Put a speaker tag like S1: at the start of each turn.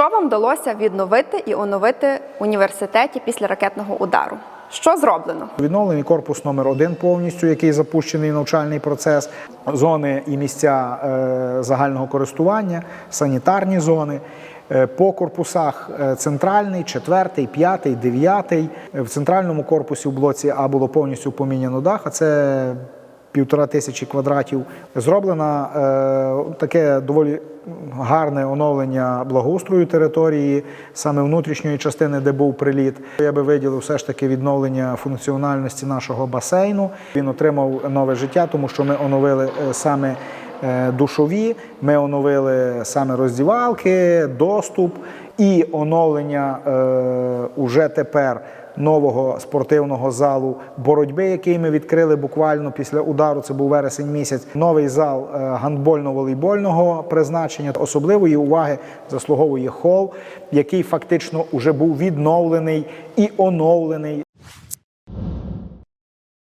S1: Що вам вдалося відновити і оновити університеті після ракетного удару? Що зроблено?
S2: Відновлений корпус номер один повністю, який запущений навчальний процес, зони і місця е, загального користування, санітарні зони. Е, По корпусах е, центральний, четвертий, п'ятий, дев'ятий. В центральному корпусі в блоці А було повністю поміняно дах, а це півтора тисячі квадратів. Зроблено е, таке доволі гарне оновлення благоустрою території, саме внутрішньої частини, де був приліт. Я би виділив все ж таки відновлення функціональності нашого басейну. Він отримав нове життя, тому що ми оновили е, саме душові, ми оновили саме роздівалки, доступ і оновлення е, уже тепер нового спортивного залу боротьби, який ми відкрили буквально після удару. Це був вересень місяць. Новий зал е, гандбольно-волейбольного призначення. Особливої уваги заслуговує хол, який фактично вже був відновлений і оновлений.